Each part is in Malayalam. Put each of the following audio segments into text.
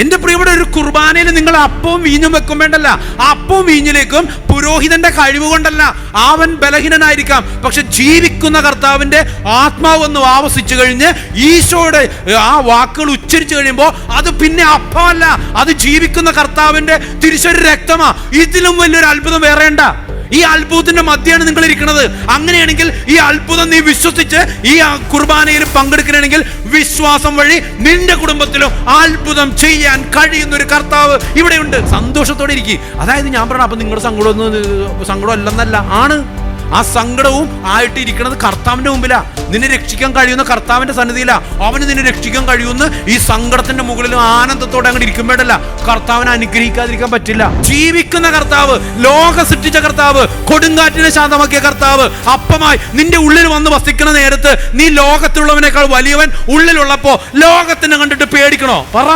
എന്റെ പ്രിയപ്പെട്ട ഒരു കുർബാനയിൽ നിങ്ങൾ അപ്പവും വീഞ്ഞും വെക്കും വേണ്ടല്ല. അപ്പവും വീഞ്ഞിലേക്കും പുരോഹിതന്റെ കഴിവ് കൊണ്ടല്ല. അവൻ ബലഹീനനായിരിക്കാം. പക്ഷെ ജീവിക്കുന്ന കർത്താവിന്റെ ആത്മാവെന്ന് ആവസിച്ചു കഴിഞ്ഞ് ഈശോയുടെ ആ വാക്കുകൾ ഉച്ചരിച്ചു കഴിയുമ്പോൾ അത് പിന്നെ അപ്പമല്ല. അത് ജീവിക്കുന്ന കർത്താവിന്റെ തിരിച്ചൊരു രക്തമാ. ഇതിലും വലിയൊരു അത്ഭുതം വേറെ ഉണ്ടാ ഈ അത്ഭുതത്തിന്റെ മധ്യയാണ് നിങ്ങൾ ഇരിക്കുന്നത് അങ്ങനെയാണെങ്കിൽ ഈ അത്ഭുതം നീ വിശ്വസിച്ച് ഈ കുർബാനയിൽ പങ്കെടുക്കണമെങ്കിൽ വിശ്വാസം വഴി നിന്റെ കുടുംബത്തിലും അത്ഭുതം ചെയ്യാൻ കഴിയുന്ന ഒരു കർത്താവ് ഇവിടെയുണ്ട്. സന്തോഷത്തോടെ ഇരിക്കും. അതായത് ഞാൻ പറഞ്ഞ അപ്പൊ നിങ്ങളുടെ സങ്കടമൊന്നും സങ്കടം അല്ലെന്നല്ല ആണ്. ആ സങ്കടവും ആയിട്ട് ഇരിക്കുന്നത് കർത്താവിന്റെ മുമ്പിലാ. നിന്നെ രക്ഷിക്കാൻ കഴിയുന്ന കർത്താവിന്റെ സന്നിധിയിലാ. അവന് നിന്നെ രക്ഷിക്കാൻ കഴിയുന്ന ഈ സങ്കടത്തിന്റെ മുകളിൽ ആനന്ദത്തോടെ അങ്ങനെ ഇരിക്കുമ്പോഴല്ല കർത്താവിനെ അനുഗ്രഹിക്കാതിരിക്കാൻ പറ്റില്ല. ജീവിക്കുന്ന കർത്താവ് ലോക സൃഷ്ടിച്ച കർത്താവ് കൊടുങ്കാറ്റിനെ ശാന്തമാക്കിയ കർത്താവ് അപ്പമായി നിന്റെ ഉള്ളിൽ വന്ന് വസിക്കുന്ന നേരത്ത് നീ ലോകത്തിലുള്ളവനേക്കാൾ വലിയവൻ ഉള്ളിലുള്ളപ്പോ ലോകത്തിനെ കണ്ടിട്ട് പേടിക്കണോ? പറ.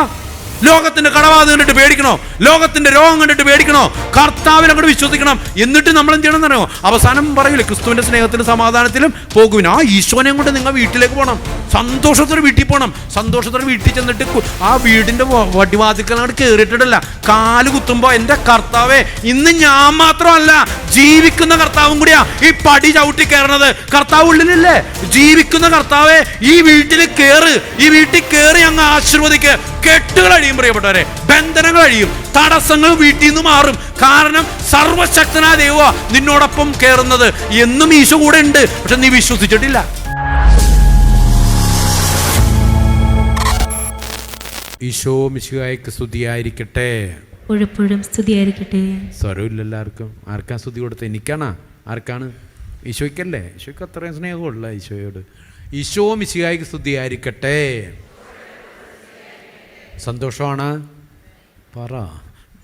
ലോകത്തിന്റെ കടവാത് കണ്ടിട്ട് പേടിക്കണോ? ലോകത്തിന്റെ രോഗം കണ്ടിട്ട് പേടിക്കണോ? കർത്താവിനെ അങ്ങോട്ട് വിശ്വസിക്കണം. എന്നിട്ട് നമ്മൾ എന്ത് ചെയ്യണം എന്നറിയോ? അവസാനം പറയില്ലേ ക്രിസ്തുവിന്റെ സ്നേഹത്തിലും സമാധാനത്തിലും പോകുവിൻ. ആ ഈശോനെ കൊണ്ട് നിങ്ങൾ വീട്ടിലേക്ക് പോകണം സന്തോഷത്തോടെ വീട്ടിൽ പോകണം സന്തോഷത്തോടെ വീട്ടിൽ ചെന്നിട്ട് ആ വീടിന്റെ വടിവാതിക്കൽ അങ്ങോട്ട് കയറിയിട്ടിടല്ല കാൽ കുത്തുമ്പോ എന്റെ കർത്താവേ ഇന്ന് ഞാൻ മാത്രമല്ല ജീവിക്കുന്ന കർത്താവും കൂടിയാ. ഈ പടി ചവിട്ടി കയറണത് കർത്താവ് ഉള്ളിലല്ലേ? ജീവിക്കുന്ന കർത്താവേ ഈ വീട്ടിൽ കയറ് ഈ വീട്ടിൽ കയറി അങ്ങ് ആശീർവദിക്ക്. കെട്ടുകൾ അഴിയും പ്രിയപ്പെട്ടവരെ. ബന്ധനങ്ങൾ അഴിയും തടസ്സങ്ങൾ വീട്ടിൽ നിന്ന് മാറും. കാരണം സർവശക്തനായ ദൈവ നിന്നോടൊപ്പം കയറുന്നത് എന്നും ഈശോ കൂടെ ഉണ്ട് പക്ഷെ നീ വിശ്വസിച്ചിട്ടില്ല. ഈശോ സ്തുതിയായിരിക്കട്ടെ. എപ്പോഴെപ്പോഴും സ്തുതിയായിരിക്കട്ടെ. സ്വരമില്ല എല്ലാവർക്കും. ആർക്കാ സ്തുതി കൊടുത്തത്? എനിക്കാണാ? ആർക്കാണ്? ഈശോയ്ക്കല്ലേ? ഈശോയ്ക്ക് അത്രയും സ്നേഹമുള്ള ഈശോയോട്. ഈശോ മിശിഹായിക്ക് സ്തുതിയായിരിക്കട്ടെ. സന്തോഷമാണ്? പറ.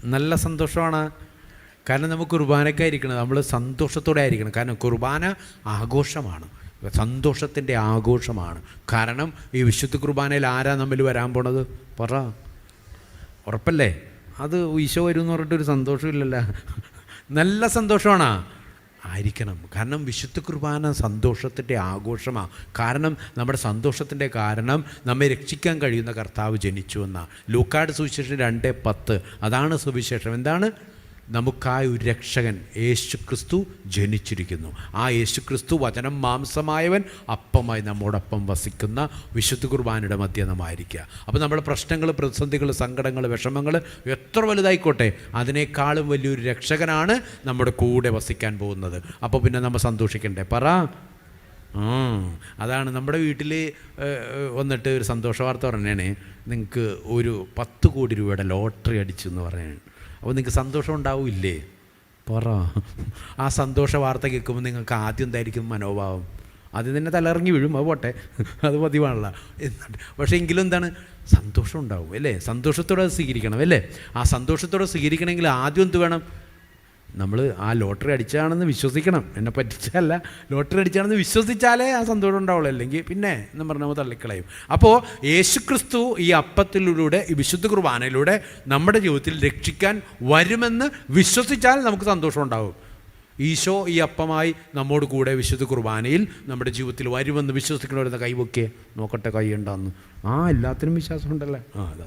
നല്ല സന്തോഷമാണ്. കാരണം നമുക്ക് കുർബാനക്കായിരിക്കണം നമ്മൾ സന്തോഷത്തോടെ ആയിരിക്കണം. കാരണം കുർബാന ആഘോഷമാണ്. സന്തോഷത്തിന്റെ ആഘോഷമാണ്. കാരണം ഈ വിശുദ്ധ കുർബാനയിൽ ആരാ നമ്മിൽ വരാൻ പോണത്? പറ. ഉറപ്പല്ലേ? അത് ഈശോ വരും എന്ന് പറഞ്ഞിട്ടൊരു സന്തോഷമില്ലല്ലോ. നല്ല സന്തോഷമാണോ. ആയിരിക്കണം. കാരണം വിശുദ്ധ കുർബാന സന്തോഷത്തിന്റെ ആഘോഷമാണ് കാരണം നമ്മുടെ സന്തോഷത്തിന്റെ കാരണം നമ്മെ രക്ഷിക്കാൻ കഴിയുന്ന കർത്താവ് ജനിച്ചു എന്നാണ് ലൂക്കാട് സുവിശേഷം രണ്ട് പത്ത്. അതാണ് സുവിശേഷം. എന്താണ്? നമുക്കായി ഒരു രക്ഷകൻ യേശു ക്രിസ്തു ജനിച്ചിരിക്കുന്നു. ആ യേശു ക്രിസ്തു വചനം മാംസമായവൻ അപ്പമായി നമ്മോടൊപ്പം വസിക്കുന്ന വിശുദ്ധ കുർബാനയുടെ മധ്യനമായിരിക്കുക. അപ്പോൾ നമ്മുടെ പ്രശ്നങ്ങൾ പ്രതിസന്ധികൾ സങ്കടങ്ങൾ വിഷമങ്ങൾ എത്ര വലുതായിക്കോട്ടെ അതിനേക്കാളും വലിയൊരു രക്ഷകനാണ് നമ്മുടെ കൂടെ വസിക്കാൻ പോകുന്നത്. അപ്പോൾ പിന്നെ നമ്മൾ സന്തോഷിക്കണ്ടേ? പറ. അതാണ് നമ്മുടെ വീട്ടിൽ വന്നിട്ട് ഒരു സന്തോഷ വാർത്ത പറഞ്ഞാണ് നിങ്ങൾക്ക് ഒരു പത്ത് കോടി രൂപയുടെ ലോട്ടറി അടിച്ചു എന്ന് പറയാൻ അപ്പോൾ നിങ്ങൾക്ക് സന്തോഷം ഉണ്ടാവില്ലേ? പറ. ആ സന്തോഷ വാർത്ത കേൾക്കുമ്പോൾ നിങ്ങൾക്ക് ആദ്യം എന്തായിരിക്കും മനോഭാവം? ആദ്യം തന്നെ തലയിറങ്ങി വീഴും അത് പോട്ടെ. അത് പതിവാണല്ല. എന്നിട്ട് പക്ഷേ എങ്കിലും എന്താണ്? സന്തോഷം ഉണ്ടാവും അല്ലേ? സന്തോഷത്തോടെ സ്വീകരിക്കണം അല്ലേ? ആ സന്തോഷത്തോടെ സ്വീകരിക്കണമെങ്കിൽ ആദ്യം എന്ത് വേണം? നമ്മൾ ആ ലോട്ടറി അടിച്ചാണെന്ന് വിശ്വസിക്കണം. എന്നെ പറ്റിച്ചല്ല ലോട്ടറി അടിച്ചാണെന്ന് വിശ്വസിച്ചാലേ ആ സന്തോഷം ഉണ്ടാവുള്ളൂ. അല്ലെങ്കിൽ പിന്നെ എന്ന് പറഞ്ഞാൽ തള്ളിക്കളയും. അപ്പോൾ യേശുക്രിസ്തു ഈ അപ്പത്തിലൂടെ ഈ വിശുദ്ധ കുർബാനയിലൂടെ നമ്മുടെ ജീവിതത്തിൽ രക്ഷിക്കാൻ വരുമെന്ന് വിശ്വസിച്ചാൽ നമുക്ക് സന്തോഷം ഉണ്ടാവും. ഈശോ ഈ അപ്പമായി നമ്മോട് കൂടെ വിശുദ്ധ കുർബാനയിൽ നമ്മുടെ ജീവിതത്തിൽ വരുമെന്ന് വിശ്വസിക്കണമെന്ന കൈവൊക്കെ നോക്കട്ടെ കൈ ഉണ്ടാന്ന് ആ എല്ലാത്തിനും വിശ്വാസമുണ്ടല്ലേ? ആ അതാ.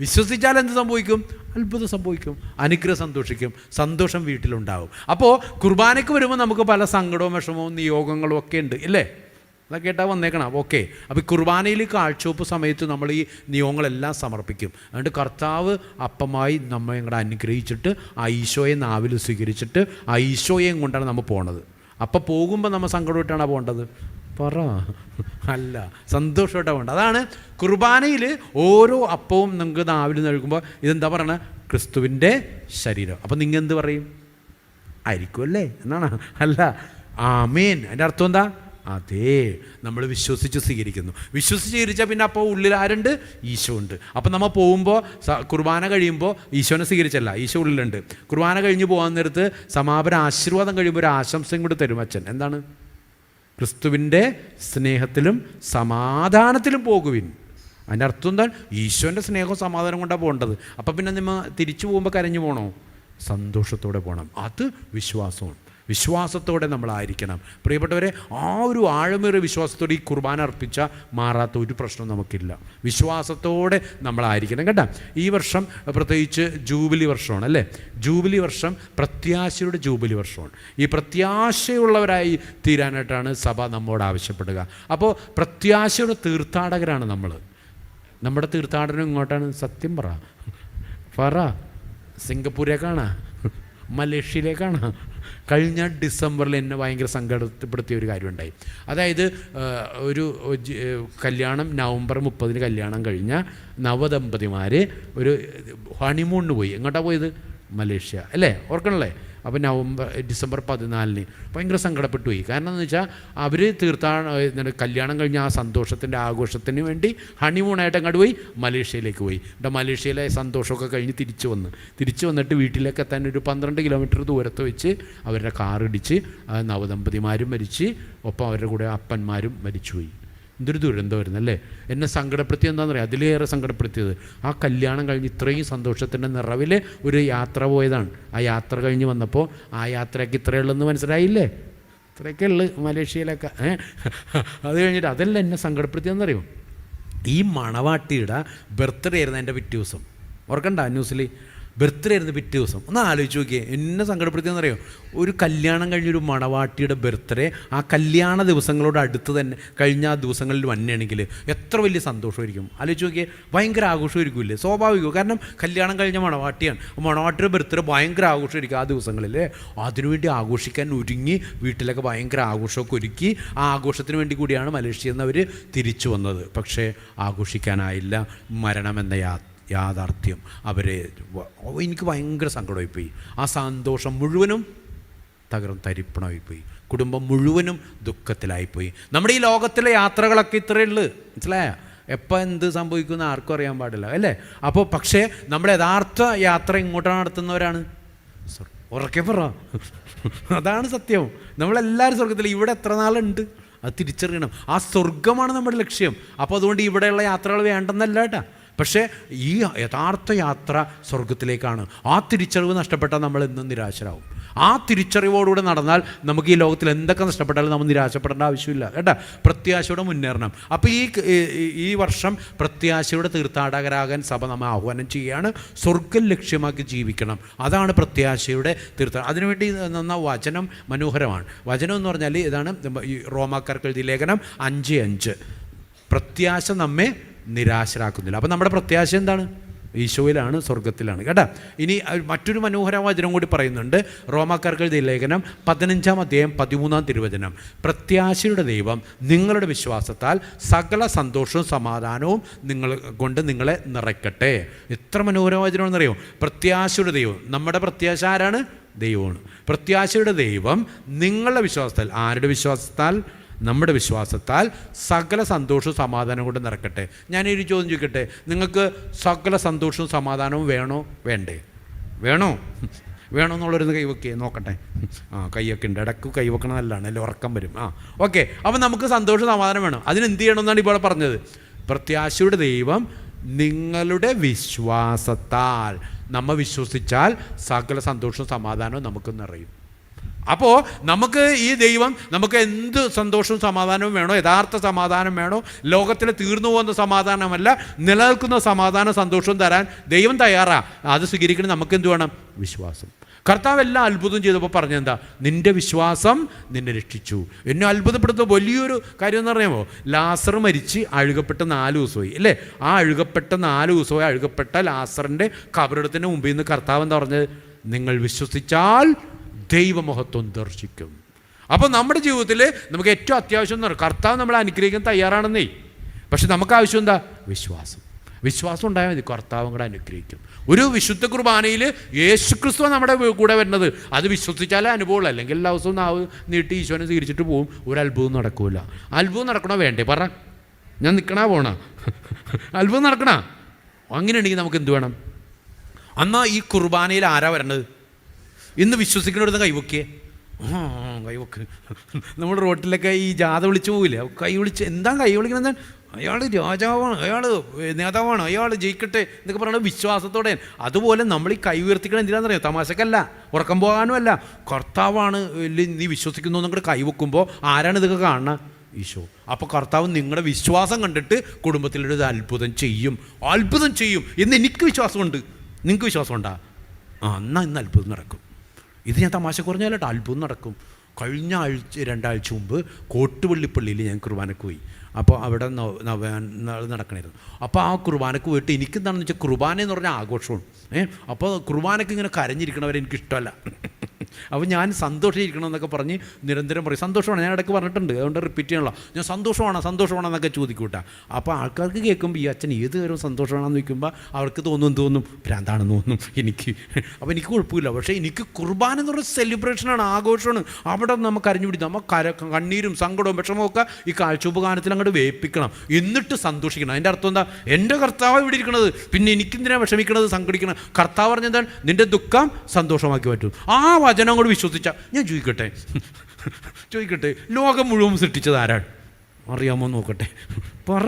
വിശ്വസിച്ചാൽ എന്ത് സംഭവിക്കും? അത്ഭുതം സംഭവിക്കും. അനുഗ്രഹം സന്തോഷിക്കും. സന്തോഷം വീട്ടിലുണ്ടാവും. അപ്പോൾ കുർബാനയ്ക്ക് വരുമ്പോൾ നമുക്ക് പല സങ്കടവും വിഷമവും നിയോഗങ്ങളും ഒക്കെ ഉണ്ട് ഇല്ലേ? അതൊക്കെ കേട്ടാൽ വന്നേക്കണം? ഓക്കെ. അപ്പോൾ കുർബാനയിൽ കാഴ്ചവെപ്പ് സമയത്ത് നമ്മൾ ഈ നിയമങ്ങളെല്ലാം സമർപ്പിക്കും. അതുകൊണ്ട് കർത്താവ് അപ്പമായി നമ്മെ ഇങ്ങോട്ട് അനുഗ്രഹിച്ചിട്ട് ആ ഈശോയെ നാവിൽ സ്വീകരിച്ചിട്ട് ആ ഈശോയെയും കൊണ്ടാണ് നമ്മൾ പോണത്. അപ്പോൾ പോകുമ്പോൾ നമ്മൾ സങ്കടമായിട്ടാണ് പോകേണ്ടത് പറ. അല്ല സന്തോഷമായിട്ടാണ് വേണ്ട അതാണ് കുർബാനയിൽ ഓരോ അപ്പവും നിങ്ങൾക്ക് നാവിൽ നൽകുമ്പോൾ ഇതെന്താ പറയണത് ക്രിസ്തുവിന്റെ ശരീരം. അപ്പം നിങ്ങൾ എന്ത് പറയും? ആയിരിക്കുമല്ലേ എന്നാണ്. അല്ല ആമേൻ. അതിന്റെ അർത്ഥം എന്താ? അതേ നമ്മൾ വിശ്വസിച്ച് സ്വീകരിക്കുന്നു. വിശ്വസിച്ച് സ്വീകരിച്ചാൽ പിന്നെ അപ്പോൾ ഉള്ളിൽ ആരുണ്ട്? ഈശോ ഉണ്ട്. അപ്പം നമ്മൾ പോകുമ്പോൾ കുർബാന കഴിയുമ്പോൾ ഈശോനെ സ്വീകരിച്ചല്ല ഈശോ ഉള്ളിലുണ്ട്. കുർബാന കഴിഞ്ഞ് പോകാൻ നേരത്ത് സമാപന ആശീർവാദം കഴിയുമ്പോൾ ഒരു ആശംസയും കൂടി തരും അച്ഛൻ. എന്താണ്? ക്രിസ്തുവിന്റെ സ്നേഹത്തിലും സമാധാനത്തിലും പോകുവിൻ. അതിന്റെ അർത്ഥം എന്താ ഈശോന്റെ സ്നേഹവും സമാധാനം കൊണ്ടാണ് പോകേണ്ടത്. അപ്പം പിന്നെ നിങ്ങൾ തിരിച്ചു പോകുമ്പോൾ കരഞ്ഞു പോകണോ സന്തോഷത്തോടെ പോകണം അത് വിശ്വാസവും വിശ്വാസത്തോടെ നമ്മളായിരിക്കണം. പ്രിയപ്പെട്ടവരെ ആ ഒരു ആഴമേറിയ വിശ്വാസത്തോടെ ഈ കുർബാന അർപ്പിച്ച മാറാത്ത ഒരു പ്രശ്നം നമുക്കില്ല. വിശ്വാസത്തോടെ നമ്മളായിരിക്കണം കേട്ടോ? ഈ വർഷം പ്രത്യേകിച്ച് ജൂബിലി വർഷമാണ് അല്ലേ? ജൂബിലി വർഷം പ്രത്യാശയുടെ ജൂബിലി വർഷമാണ്. ഈ പ്രത്യാശയുള്ളവരായി തീരാനായിട്ടാണ് സഭ നമ്മോട് ആവശ്യപ്പെടുക. അപ്പോൾ പ്രത്യാശയുടെ തീർത്ഥാടകരാണ് നമ്മൾ നമ്മുടെ തീർത്ഥാടനം ഇങ്ങോട്ടാണ്. സത്യം പറ. പറ. സിംഗപ്പൂരേക്കാണ് മലേഷ്യയിലേക്കാണ്. കഴിഞ്ഞ ഡിസംബറിൽ എന്നെ ഭയങ്കര സങ്കടപ്പെടുത്തിയ ഒരു കാര്യമുണ്ടായി. അതായത് ഒരു കല്യാണം നവംബർ മുപ്പതിന് കല്യാണം കഴിഞ്ഞ നവദമ്പതിമാർ ഒരു ഹണിമൂണിന് പോയി. എങ്ങോട്ടാണ് പോയത്? മലേഷ്യ. അല്ലേ? ഓർക്കണല്ലേ? അപ്പോൾ നവംബർ ഡിസംബർ പതിനാലിന് ഭയങ്കര സങ്കടപ്പെട്ടു പോയി. കാരണം എന്ന് വെച്ചാൽ അവർ തീർത്ഥാടന കല്യാണം കഴിഞ്ഞ ആ സന്തോഷത്തിന്റെ ആഘോഷത്തിന് വേണ്ടി ഹണിമൂണായിട്ട് അങ്ങോട്ട് പോയി മലേഷ്യയിലേക്ക് പോയി. എന്നിട്ട് മലേഷ്യയിലെ സന്തോഷമൊക്കെ കഴിഞ്ഞ് തിരിച്ചു വന്ന്. തിരിച്ചു വന്നിട്ട് വീട്ടിലേക്ക് എത്താൻ ഒരു പന്ത്രണ്ട് കിലോമീറ്റർ ദൂരത്ത് വെച്ച് അവരുടെ കാറിടിച്ച് നവദമ്പതിമാരും മരിച്ച് ഒപ്പം അവരുടെ കൂടെ അപ്പന്മാരും മരിച്ചുപോയി എന്തൊരു ദുരന്തമായിരുന്നു അല്ലേ? എന്നെ സങ്കടപ്പെടുത്തിയത് എന്താണെന്ന് അറിയാം അതിലേറെ സങ്കടപ്പെടുത്തിയത്. ആ കല്യാണം കഴിഞ്ഞ് ഇത്രയും സന്തോഷത്തിന്റെ നിറവിൽ ഒരു യാത്ര പോയതാണ്. ആ യാത്ര കഴിഞ്ഞ് വന്നപ്പോൾ ആ യാത്രയ്ക്ക് ഇത്രയേ ഉള്ളൂ എന്ന് മനസ്സിലായില്ലേ? ഇത്രയൊക്കെ ഉള്ളു മലേഷ്യയിലൊക്കെ. അത് കഴിഞ്ഞിട്ട് അതല്ല എന്നെ സങ്കടപ്പെടുത്തിയെന്നറിയോ ഈ മണവാട്ടിയുടെ ബർത്ത്ഡേ ആയിരുന്നു എന്റെ പിറ്റേ ദിവസം. ഓർക്കണ്ട ന്യൂസിൽ? ബർത്ത്ഡേ ആയിരുന്നു പിറ്റേ ദിവസം. ഒന്ന് ആലോചിച്ച് നോക്കിയേ എന്നെ സങ്കടപ്പെടുത്തിയെന്നറിയോ ഒരു കല്യാണം കഴിഞ്ഞൊരു മണവാട്ടിയുടെ ബർത്ത്ഡേ ആ കല്യാണ ദിവസങ്ങളോട് അടുത്ത് തന്നെ കഴിഞ്ഞ ആ ദിവസങ്ങളിൽ വന്നെയാണെങ്കിൽ എത്ര വലിയ സന്തോഷമായിരിക്കും. ആലോചിച്ച് നോക്കിയേ ഭയങ്കര ആഘോഷമായിരിക്കില്ലേ? സ്വാഭാവികവും കാരണം കല്യാണം കഴിഞ്ഞ മണവാട്ടിയാണ്. മണവാട്ടിയുടെ ബർത്ത്ഡേ ഭയങ്കര ആഘോഷമായിരിക്കും ആ ദിവസങ്ങളിൽ. അതിനുവേണ്ടി ആഘോഷിക്കാൻ ഒരുങ്ങി വീട്ടിലൊക്കെ ഭയങ്കര ആഘോഷമൊക്കെ ഒരുക്കി ആ ആഘോഷത്തിന് വേണ്ടി കൂടിയാണ് മലേഷ്യയിൽ നിന്ന് അവർ തിരിച്ചു വന്നത്. പക്ഷേ ആഘോഷിക്കാനായില്ല. മരണമെന്ന യാ യാഥാർത്ഥ്യം. അവരെ എനിക്ക് ഭയങ്കര സങ്കടമായിപ്പോയി. ആ സന്തോഷം മുഴുവനും തകർന്ന് തരിപ്പണമായിപ്പോയി. കുടുംബം മുഴുവനും ദുഃഖത്തിലായിപ്പോയി. നമ്മുടെ ഈ ലോകത്തിലെ യാത്രകളൊക്കെ ഇത്രയേ ഉള്ളൂ. മനസ്സിലായ? എപ്പോൾ എന്ത് സംഭവിക്കുമെന്ന് ആർക്കും അറിയാൻ പാടില്ല അല്ലേ? അപ്പോൾ പക്ഷേ നമ്മൾ യഥാർത്ഥ യാത്ര ഇങ്ങോട്ടാണ് നടത്തുന്നവരാണ്. ഉറക്കെ പറ. അതാണ് സത്യം. നമ്മളെല്ലാവരും സ്വർഗത്തിൽ ഇവിടെ എത്ര നാളുണ്ട്? അത് തിരിച്ചറിയണം. ആ സ്വർഗമാണ് നമ്മുടെ ലക്ഷ്യം. അപ്പോൾ അതുകൊണ്ട് ഇവിടെയുള്ള യാത്രകൾ വേണ്ടെന്നല്ല കേട്ടാ. പക്ഷേ ഈ യഥാർത്ഥ യാത്ര സ്വർഗത്തിലേക്കാണ് ആ തിരിച്ചറിവ് നഷ്ടപ്പെട്ടാൽ നമ്മൾ എന്നും നിരാശരാകും ആ തിരിച്ചറിവോടുകൂടെ നടന്നാൽ നമുക്ക് ഈ ലോകത്തിൽ എന്തൊക്കെ നഷ്ടപ്പെട്ടാലും നമ്മൾ നിരാശപ്പെടേണ്ട ആവശ്യമില്ല കേട്ടോ? പ്രത്യാശയോടെ മുന്നേറണം. അപ്പോൾ ഈ ഈ- വർഷം പ്രത്യാശയുടെ തീർത്ഥാടകരാകാൻ സഭ നമ്മൾ ആഹ്വാനം ചെയ്യുകയാണ്. സ്വർഗം ലക്ഷ്യമാക്കി ജീവിക്കണം. അതാണ് പ്രത്യാശയുടെ തീർത്ഥാടനം അതിനുവേണ്ടി നന്ന വചനം മനോഹരമാണ്. വചനം എന്ന് പറഞ്ഞാൽ ഇതാണ് റോമാക്കാർക്ക് എഴുതിയ ലേഖനം അഞ്ച് അഞ്ച്. പ്രത്യാശ നമ്മെ നിരാശരാക്കുന്നില്ല. അപ്പം നമ്മുടെ പ്രത്യാശ എന്താണ്? ഈശോയിലാണ് സ്വർഗത്തിലാണ് കേട്ടോ? ഇനി മറ്റൊരു മനോഹര വചനം കൂടി പറയുന്നുണ്ട്. റോമാക്കാർക്ക് എഴുതിയ ലേഖനം പതിനഞ്ചാം അധ്യായം പതിമൂന്നാം തിരുവചനം. പ്രത്യാശയുടെ ദൈവം നിങ്ങളുടെ വിശ്വാസത്താൽ സകല സന്തോഷവും സമാധാനവും നിങ്ങൾ കൊണ്ട് നിങ്ങളെ നിറയ്ക്കട്ടെ. എത്ര മനോഹര വചനമാണെന്നറിയോ? പ്രത്യാശയുടെ ദൈവം. നമ്മുടെ പ്രത്യാശ ആരാണ്? ദൈവമാണ്. പ്രത്യാശയുടെ ദൈവം നിങ്ങളുടെ വിശ്വാസത്താൽ ആരുടെ വിശ്വാസത്താൽ? നമ്മുടെ വിശ്വാസത്താൽ സകല സന്തോഷവും സമാധാനവും കൊണ്ട് നിറക്കട്ടെ ഞാനൊരു ചോദ്യം ചോദിക്കട്ടെ? നിങ്ങൾക്ക് സകല സന്തോഷവും സമാധാനവും വേണോ? വേണ്ടേ. വേണോ? വേണോ എന്നുള്ളൊരു കൈവയ്ക്കേ നോക്കട്ടെ. ആ കൈയൊക്കെ ഉണ്ട്. കൈ കൈവെക്കണം നല്ലതാണ്. അല്ലെ? ഉറക്കം വരും. ആ ഓക്കെ. അപ്പം നമുക്ക് സന്തോഷം സമാധാനം വേണം. അതിന് എന്ത് ചെയ്യണമെന്നാണ് ഇപ്പോൾ പറഞ്ഞത്? പ്രത്യാശയുടെ ദൈവം നിങ്ങളുടെ വിശ്വാസത്താൽ നമ്മൾ വിശ്വസിച്ചാൽ സകല സന്തോഷവും സമാധാനവും നമുക്ക് നിറയും അപ്പോൾ നമുക്ക് ഈ ദൈവം നമുക്ക് എന്ത് സന്തോഷവും സമാധാനവും വേണോ? യഥാർത്ഥ സമാധാനം വേണോ? ലോകത്തിൽ തീർന്നു പോകുന്ന സമാധാനമല്ല നിലനിൽക്കുന്ന സമാധാനം സന്തോഷവും തരാൻ ദൈവം തയ്യാറാ. അത് സ്വീകരിക്കണം നമുക്ക് എന്ത് വേണം? വിശ്വാസം. കർത്താവ് എല്ലാം അത്ഭുതം ചെയ്തപ്പോൾ പറഞ്ഞെന്താ? നിന്റെ വിശ്വാസം നിന്നെ രക്ഷിച്ചു. എന്നെ അത്ഭുതപ്പെടുത്ത വലിയൊരു കാര്യം എന്ന് പറയുമ്പോൾ ലാസർ മരിച്ച് അഴുകപ്പെട്ട നാല് ദിവസമായി അല്ലേ? ആ അഴുകപ്പെട്ട നാല് ദിവസമായി അഴുകപ്പെട്ട ലാസറിന്റെ കബറിടത്തിന്റെ മുമ്പിൽ നിന്ന് കർത്താവ് എന്താ പറഞ്ഞത്? നിങ്ങൾ വിശ്വസിച്ചാൽ ദൈവമഹത്വം ദർശിക്കും. അപ്പോൾ നമ്മുടെ ജീവിതത്തിൽ നമുക്ക് ഏറ്റവും അത്യാവശ്യം എന്ന് കർത്താവ് നമ്മളെ അനുഗ്രഹിക്കാൻ തയ്യാറാണെന്നേ. പക്ഷെ നമുക്ക് ആവശ്യം എന്താ? വിശ്വാസം. വിശ്വാസം ഉണ്ടായാൽ മതി. കർത്താവും കൂടെ അനുഗ്രഹിക്കും. ഒരു വിശുദ്ധ കുർബാനയിൽ യേശു ക്രിസ്തു നമ്മുടെ കൂടെ വരുന്നത്. അത് വിശ്വസിച്ചാലേ അനുഭവമുള്ളൂ. അല്ലെങ്കിൽ എല്ലാ ദിവസവും നാവ് നീട്ടി ഈശോനെ സ്വീകരിച്ചിട്ട് പോവും. ഒരു അത്ഭുതം നടക്കൂല. അത്ഭുതം നടക്കണോ? വേണ്ടേ. പറ. ഞാൻ നിൽക്കണ പോണ? അത്ഭുതം നടക്കണ? അങ്ങനെയുണ്ടെങ്കിൽ നമുക്ക് എന്ത് വേണം? അന്നാ ഈ കുർബാനയിൽ ആരാ വരണത്? ഇന്ന് വിശ്വസിക്കുന്നിടത്ത് കൈവക്കേ. കൈവക്ക്. നമ്മൾ റോട്ടിലൊക്കെ ഈ ജാഥ വിളിച്ചു പോകില്ല കൈ വിളിച്ച് എന്താ കൈ വിളിക്കണമെന്ന് അയാൾ രാജാവാണ് അയാൾ നേതാവാണ് അയാൾ ജയിക്കട്ടെ എന്നൊക്കെ പറയുന്നത് വിശ്വാസത്തോടെ. അതുപോലെ നമ്മൾ ഈ കൈ ഉയർത്തിക്കണം എന്തിനാണെന്നറിയോ? തമാശക്കല്ല ഉറക്കം പോകാനുമല്ല. കർത്താവാണ് നീ വിശ്വസിക്കുന്നു എന്നൊക്കെ കൈ വെക്കുമ്പോൾ ആരാണ് ഇതൊക്കെ കാണുന്നത് ഈശോ. അപ്പോൾ കർത്താവ് നിങ്ങളുടെ വിശ്വാസം കണ്ടിട്ട് കുടുംബത്തിലൊരു അത്ഭുതം ചെയ്യും. അത്ഭുതം ചെയ്യും എന്ന് എനിക്ക് വിശ്വാസമുണ്ട്. നിങ്ങൾക്ക് വിശ്വാസമുണ്ടാ? ആ എന്നാൽ ഇന്ന് അത്ഭുതം നടക്കും. ഇത് ഞാൻ തമാശ കുറഞ്ഞാലട്ടോ അത്ഭുതം നടക്കും. കഴിഞ്ഞ ആഴ്ച രണ്ടാഴ്ച മുമ്പ് കോട്ടുപള്ളിപ്പള്ളിയിൽ ഞാൻ കുർബാനക്ക് പോയി. അപ്പോൾ അവിടെ നടക്കണമായിരുന്നു അപ്പോൾ ആ കുർബാനക്ക് പോയിട്ട് എനിക്കെന്താണെന്ന് വെച്ചാൽ കുർബാന എന്ന് പറഞ്ഞാൽ ആഘോഷമാണ്. ഏഹ് അപ്പോൾ കുർബാനക്ക് ഇങ്ങനെ കരഞ്ഞിരിക്കണവരെ എനിക്കിഷ്ടമല്ല. അപ്പോൾ ഞാൻ സന്തോഷിച്ചിരിക്കണം എന്നൊക്കെ പറഞ്ഞ് നിരന്തരം പറയും. സന്തോഷമാണ് ഞാൻ ഇടയ്ക്ക് പറഞ്ഞിട്ടുണ്ട്. അതുകൊണ്ട് റിപ്പീറ്റ് ചെയ്യണമല്ലോ ഞാൻ സന്തോഷമാണ് സന്തോഷമാണെന്നൊക്കെ ചോദിക്കൂട്ടാ. അപ്പോൾ ആൾക്കാർക്ക് കേൾക്കുമ്പോൾ ഈ അച്ഛൻ ഏത് കാര്യവും സന്തോഷമാണെന്ന് ചോദിക്കുമ്പോൾ അവർക്ക് തോന്നും തോന്നും. ഭ്രാന്താണെന്ന് തോന്നും. എനിക്ക് അപ്പോൾ എനിക്ക് കുഴപ്പമില്ല. പക്ഷേ എനിക്ക് കുർബാന എന്ന് പറഞ്ഞ സെലിബ്രേഷനാണ് ആഘോഷമാണ്. അവിടെ നമുക്ക് അറിഞ്ഞു പിടിക്കും. നമ്മൾ കര കണ്ണീരും സങ്കടവും വിഷമവും ഒക്കെ ഈ കാഴ്ചവെപ്പ് ഗാനത്തിൽ അങ്ങോട്ട് വേപ്പിക്കണം. എന്നിട്ട് സന്തോഷിക്കണം. അതിന്റെ അർത്ഥം എന്താ? എന്റെ കർത്താവ് ഇവിടെ ഇരിക്കണത്. പിന്നെ എനിക്കെന്തിനാണ് വിഷമിക്കണത് സംഘടിക്കണം കർത്താവ് പറഞ്ഞെന്താണ് നിന്റെ ദുഃഖം സന്തോഷമാക്കി പറ്റും ആ വചനം കൊണ്ട് വിശ്വസിച്ച ഞാൻ ചോദിക്കട്ടെ? ചോദിക്കട്ടെ. ലോകം മുഴുവൻ സൃഷ്ടിച്ചത് ആരാണ്? അറിയാമോ നോക്കട്ടെ. പറ.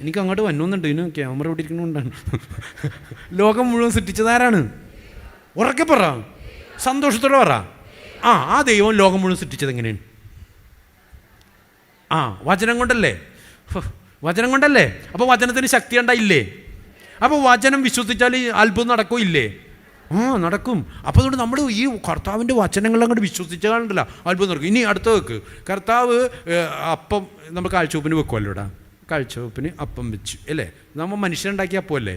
എനിക്ക് അങ്ങോട്ട് വന്നുന്നുണ്ട്. ഇതിന് ക്യാമറ ഇവിടെ ലോകം മുഴുവൻ സൃഷ്ടിച്ചത് ആരാണ്? ഉറക്കെ പറ. സന്തോഷത്തോടെ പറ. ആ ആ ദൈവം ലോകം മുഴുവൻ സൃഷ്ടിച്ചത് എങ്ങനെയാണ്? ആ വചനം കൊണ്ടല്ലേ? വചനം കൊണ്ടല്ലേ? അപ്പോൾ വചനത്തിന് ശക്തി ഉണ്ടായില്ലേ? അപ്പോൾ വചനം വിശ്വസിച്ചാൽ അത്ഭുതം നടക്കോ ഇല്ലേ ആ നടക്കും. അപ്പോൾ അതുകൊണ്ട് നമ്മൾ ഈ കർത്താവിന്റെ വചനങ്ങൾ അങ്ങോട്ട് വിശ്വസിച്ചാലുണ്ടല്ലോ അത്ഭുതം നടക്കും. ഇനി അടുത്ത വെക്ക്. കർത്താവ് അപ്പം നമ്മൾ കാഴ്ചവെപ്പിന് വെക്കുമല്ലോ ഇവിടെ. കാഴ്ചവെപ്പിന് അപ്പം വെച്ചു. അല്ലേ? നമ്മൾ മനുഷ്യനുണ്ടാക്കിയ അപ്പം അല്ലേ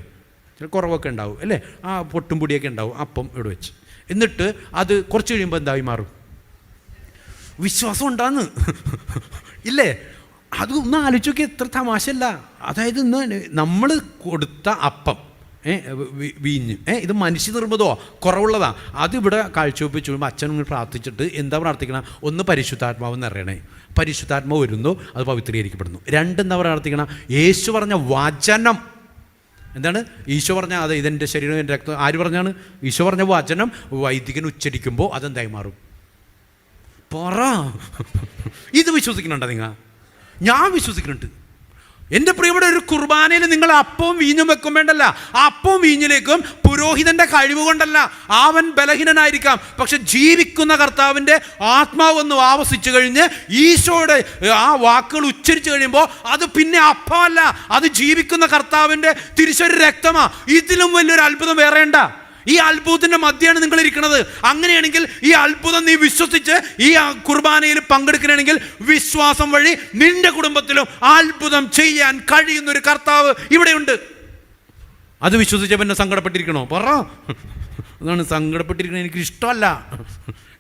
ചില കുറവൊക്കെ ഉണ്ടാവും. അല്ലേ? ആ പൊട്ടും പൊടിയൊക്കെ ഉണ്ടാവും. അപ്പം ഇവിടെ വെച്ച്. എന്നിട്ട് അത് കുറച്ച് കഴിയുമ്പോൾ എന്തായി മാറും? വിശ്വാസം ഉണ്ടാന്ന്. ഇല്ലേ? അത് ഒന്ന് നോക്കി എത്ര തമാശല്ല അതായത് ഇന്ന് നമ്മൾ കൊടുത്ത അപ്പം. വീഞ്ഞ്. ഏ ഇത് മനുഷ്യ നിർമ്മിതമോ കുറവുള്ളതാ അതിവിടെ കാഴ്ചവെപ്പിച്ച് വരുമ്പോൾ അച്ഛൻ പ്രാർത്ഥിച്ചിട്ട് എന്താ പ്രാർത്ഥിക്കണം? ഒന്ന് പരിശുദ്ധാത്മാവ് എന്നറിയണേ പരിശുദ്ധാത്മാവ് വരുന്നു അത് പവിത്രീകരിക്കപ്പെടുന്നു. രണ്ടെന്താ പ്രാർത്ഥിക്കണം? യേശു പറഞ്ഞ വചനം. എന്താണ്? ഈശോ പറഞ്ഞ അത് ഇതെന്റെ ശരീരം എന്റെ രക്തം. ആര് പറഞ്ഞാണ്? ഈശോ പറഞ്ഞ വചനം. വൈദികൻ ഉച്ചരിക്കുമ്പോൾ അതെന്തായി മാറും? പറ. ഇത് വിശ്വസിക്കുന്നുണ്ടോ നിങ്ങൾ? ഞാൻ വിശ്വസിക്കുന്നുണ്ട്. എന്റെ പ്രിയപ്പെട്ട ഒരു കുർബാനയിൽ നിങ്ങൾ അപ്പവും വീഞ്ഞും വെക്കും വേണ്ടല്ല. ആ അപ്പവും വീഞ്ഞിലേക്കും പുരോഹിതന്റെ കഴിവ് കൊണ്ടല്ല. അവൻ ബലഹീനനായിരിക്കാം. പക്ഷെ ജീവിക്കുന്ന കർത്താവിന്റെ ആത്മാവ് ഒന്ന് ആവസിച്ചു കഴിഞ്ഞ് ഈശോയുടെ ആ വാക്കുകൾ ഉച്ചരിച്ചു കഴിയുമ്പോൾ അത് പിന്നെ അപ്പമല്ല. അത് ജീവിക്കുന്ന കർത്താവിന്റെ തിരിച്ചൊരു രക്തമാണ് ഇതിലും വലിയൊരു അത്ഭുതം വേറെ ഉണ്ടാ ഈ അത്ഭുതത്തിന്റെ മധ്യയാണ് നിങ്ങൾ ഇരിക്കുന്നത് അങ്ങനെയാണെങ്കിൽ ഈ അത്ഭുതം നീ വിശ്വസിച്ച് ഈ കുർബാനയിൽ പങ്കെടുക്കണമെങ്കിൽ വിശ്വാസം വഴി നിന്റെ കുടുംബത്തിലും അത്ഭുതം ചെയ്യാൻ കഴിയുന്ന ഒരു കർത്താവ് ഇവിടെയുണ്ട്. അത് വിശ്വസിച്ച പിന്നെ സങ്കടപ്പെട്ടിരിക്കണോ? പറ. അതാണ് സങ്കടപ്പെട്ടിരിക്കുന്നത് എനിക്ക് ഇഷ്ടമല്ല.